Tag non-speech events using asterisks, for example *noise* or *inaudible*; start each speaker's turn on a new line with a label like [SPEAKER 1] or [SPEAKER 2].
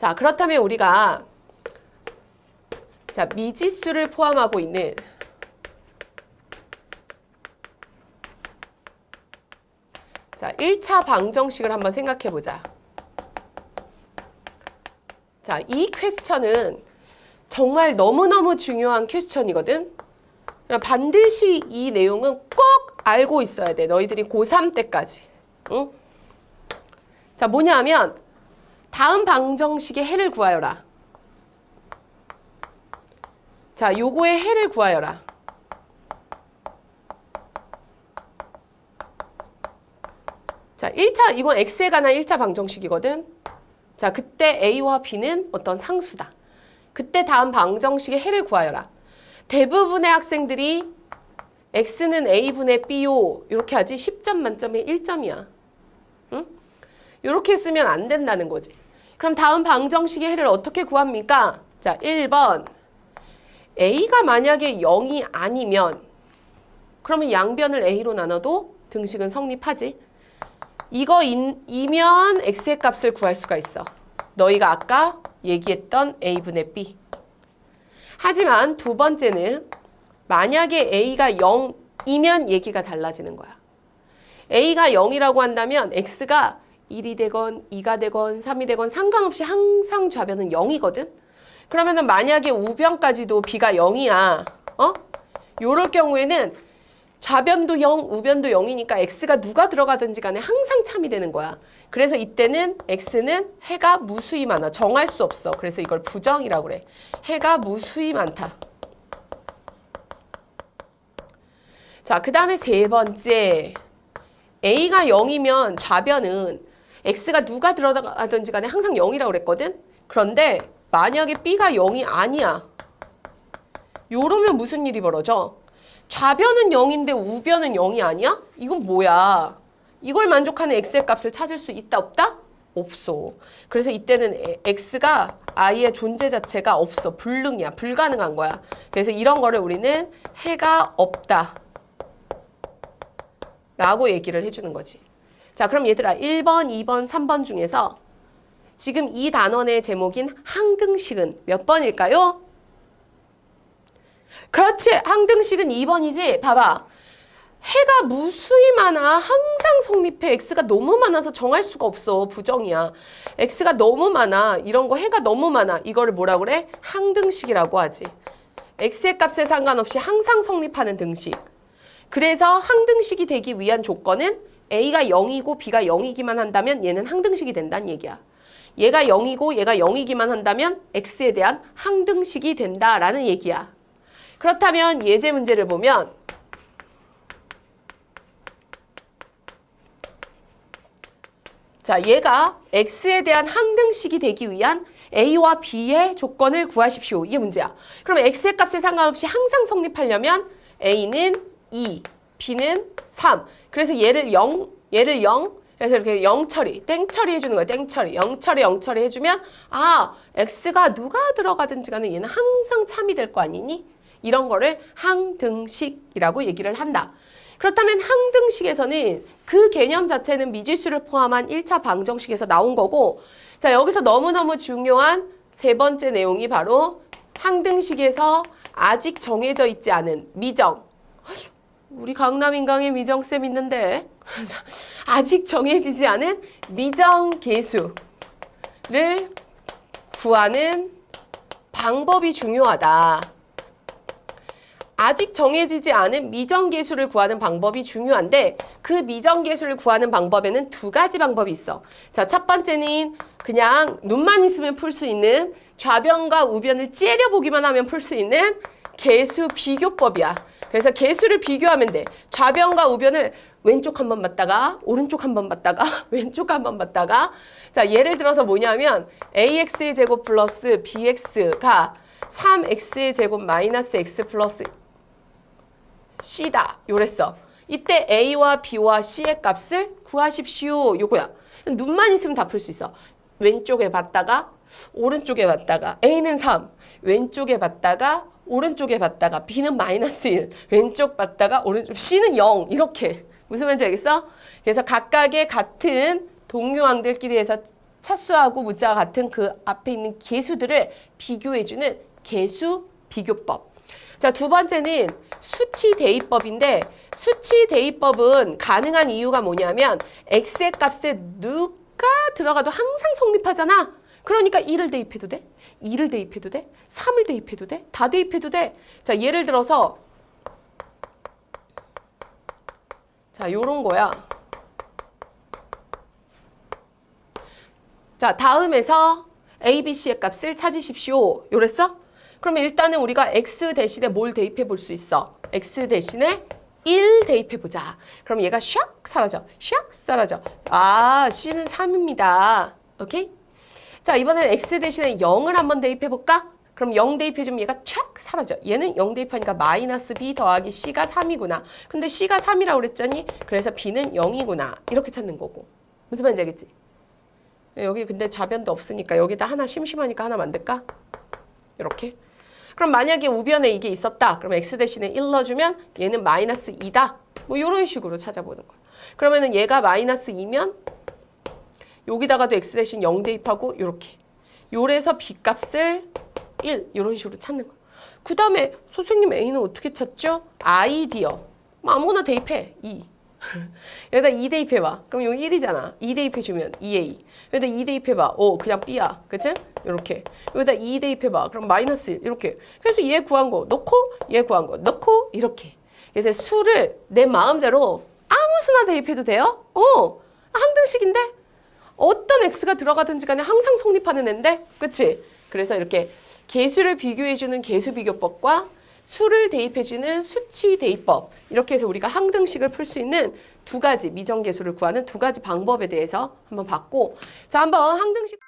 [SPEAKER 1] 자, 그렇다면 우리가 자, 미지수를 포함하고 있는 자, 1차 방정식을 한번 생각해 보자. 자, 이 퀘스천은 정말 너무너무 중요한 퀘스천이거든. 반드시 이 내용은 꼭 알고 있어야 돼. 너희들이 고3 때까지. 응? 자, 뭐냐 하면 다음 방정식의 해를 구하여라. 자, 요거의 해를 구하여라. 자, 1차, 이건 x에 관한 1차 방정식이거든. 자, 그때 a와 b는 어떤 상수다. 그때 다음 방정식의 해를 구하여라. 대부분의 학생들이 x는 a분의 b요. 이렇게 하지 10점 만점에 1점이야. 응? 이렇게 쓰면 안 된다는 거지. 그럼 다음 방정식의 해를 어떻게 구합니까? 자, 1번. a가 만약에 0이 아니면 그러면 양변을 a로 나눠도 등식은 성립하지. 이거 인, 이면 x의 값을 구할 수가 있어. 너희가 아까 얘기했던 a분의 b. 하지만 두 번째는 만약에 a가 0이면 얘기가 달라지는 거야. a가 0이라고 한다면 x가 1이 되건 2가 되건 3이 되건 상관없이 항상 좌변은 0이거든. 그러면은 만약에 우변까지도 b가 0이야. 어? 요럴 경우에는 좌변도 0, 우변도 0이니까 x가 누가 들어가든지 간에 항상 참이 되는 거야. 그래서 이때는 x는 해가 무수히 많아. 정할 수 없어. 그래서 이걸 부정이라고 그래. 해가 무수히 많다. 자, 그 다음에 세 번째. a가 0이면 좌변은 x가 누가 들어가든지 간에 항상 0이라고 그랬거든? 그런데 만약에 b가 0이 아니야. 요러면 무슨 일이 벌어져? 좌변은 0인데 우변은 0이 아니야? 이건 뭐야? 이걸 만족하는 x의 값을 찾을 수 있다 없다? 없어. 그래서 이때는 x가 i의 존재 자체가 없어. 불능이야. 불가능한 거야. 그래서 이런 거를 우리는 해가 없다. 라고 얘기를 해주는 거지. 자, 그럼 얘들아 1번, 2번, 3번 중에서 지금 이 단원의 제목인 항등식은 몇 번일까요? 그렇지. 항등식은 2번이지. 봐봐. 해가 무수히 많아. 항상 성립해. x가 너무 많아서 정할 수가 없어. 부정이야. x가 너무 많아. 이런 거 해가 너무 많아. 이거를 뭐라 그래? 항등식이라고 하지. x의 값에 상관없이 항상 성립하는 등식. 그래서 항등식이 되기 위한 조건은 a가 0이고 b가 0이기만 한다면 얘는 항등식이 된다는 얘기야. 얘가 0이고 얘가 0이기만 한다면 x에 대한 항등식이 된다라는 얘기야. 그렇다면 예제 문제를 보면 자, 얘가 x에 대한 항등식이 되기 위한 a와 b의 조건을 구하십시오. 이게 문제야. 그럼 x의 값에 상관없이 항상 성립하려면 a는 2, b는 3. 그래서 얘를 0, 얘를 0, 그래서 이렇게 0 처리, 땡 처리 해주는 거야. 땡 처리, 0 처리, 0 처리 해주면 아, x가 누가 들어가든지 간에 얘는 항상 참이 될 거 아니니? 이런 거를 항등식이라고 얘기를 한다. 그렇다면 항등식에서는 그 개념 자체는 미지수를 포함한 1차 방정식에서 나온 거고 자 여기서 너무너무 중요한 세 번째 내용이 바로 항등식에서 아직 정해져 있지 않은 미정 우리 강남인강에 미정쌤 있는데 아직 정해지지 않은 미정계수를 구하는 방법이 중요하다. 아직 정해지지 않은 미정계수를 구하는 방법이 중요한데 그 미정계수를 구하는 방법에는 두 가지 방법이 있어. 자, 첫 번째는 그냥 눈만 있으면 풀 수 있는 좌변과 우변을 째려보기만 하면 풀 수 있는 계수 비교법이야. 그래서 계수를 비교하면 돼. 좌변과 우변을 왼쪽 한 번 봤다가 오른쪽 한 번 봤다가 *laughs* 왼쪽 한 번 봤다가 자 예를 들어서 뭐냐면 ax의 제곱 플러스 bx가 3x의 제곱 마이너스 x 플러스 c다 요랬어. 이때 a와 b와 c의 값을 구하십시오. 요거야. 눈만 있으면 다 풀 수 있어. 왼쪽에 봤다가 오른쪽에 봤다가 a는 3, 왼쪽에 봤다가 오른쪽에 봤다가 b는 마이너스 1, 왼쪽 봤다가 오른쪽 c는 0 이렇게 무슨 말인지 알겠어? 그래서 각각의 같은 동요항들끼리 해서 차수하고 문자가 같은 그 앞에 있는 개수들을 비교해주는 개수 비교법. 자, 두 번째는 수치 대입법인데 수치 대입법은 가능한 이유가 뭐냐면 x의 값에 누가 들어가도 항상 성립하잖아. 그러니까 1을 대입해도 돼? 2를 대입해도 돼? 3을 대입해도 돼? 다 대입해도 돼? 자, 예를 들어서 자, 요런 거야. 자, 다음에서 A, B, C의 값을 찾으십시오. 요랬어? 그러면 일단은 우리가 X 대신에 뭘 대입해 볼 수 있어? X 대신에 1 대입해 보자. 그럼 얘가 샥 사라져. 샥 사라져. 아, C는 3입니다. 오케이? 자, 이번엔 X 대신에 0을 한번 대입해 볼까? 그럼 0 대입해주면 얘가 촥 사라져. 얘는 0 대입하니까 마이너스 B 더하기 C가 3이구나. 근데 C가 3이라고 그랬더니 그래서 B는 0이구나. 이렇게 찾는 거고. 무슨 말인지 알겠지? 여기 근데 좌변도 없으니까 여기다 하나 심심하니까 하나 만들까? 이렇게. 그럼 만약에 우변에 이게 있었다. 그럼 x 대신에 1 넣어주면 얘는 마이너스 2다. 뭐 이런 식으로 찾아보는 거야. 그러면은 얘가 마이너스 2면 여기다가도 x 대신 0 대입하고 이렇게. 요래서 b 값을 1 이런 식으로 찾는 거야. 그 다음에 선생님 a는 어떻게 찾죠? 아이디어. 뭐 아무거나 대입해. 2. *laughs* 여기다 2 대입해봐. 그럼 여기 1이잖아. 2 대입해주면 2a. 여기다 2 대입해봐. 오, 그냥 b야. 그치? 이렇게. 여기다 2 대입해봐. 그럼 마이너스 1. 이렇게. 그래서 얘 구한 거 넣고, 얘 구한 거 넣고, 이렇게. 그래서 수를 내 마음대로 아무 수나 대입해도 돼요? 어. 항등식인데? 어떤 x가 들어가든지 간에 항상 성립하는 앤데? 그치? 그래서 이렇게 개수를 비교해주는 개수 비교법과 수를 대입해주는 수치 대입법 이렇게 해서 우리가 항등식을 풀 수 있는 두 가지 미정계수를 구하는 두 가지 방법에 대해서 한번 봤고 자 한번 항등식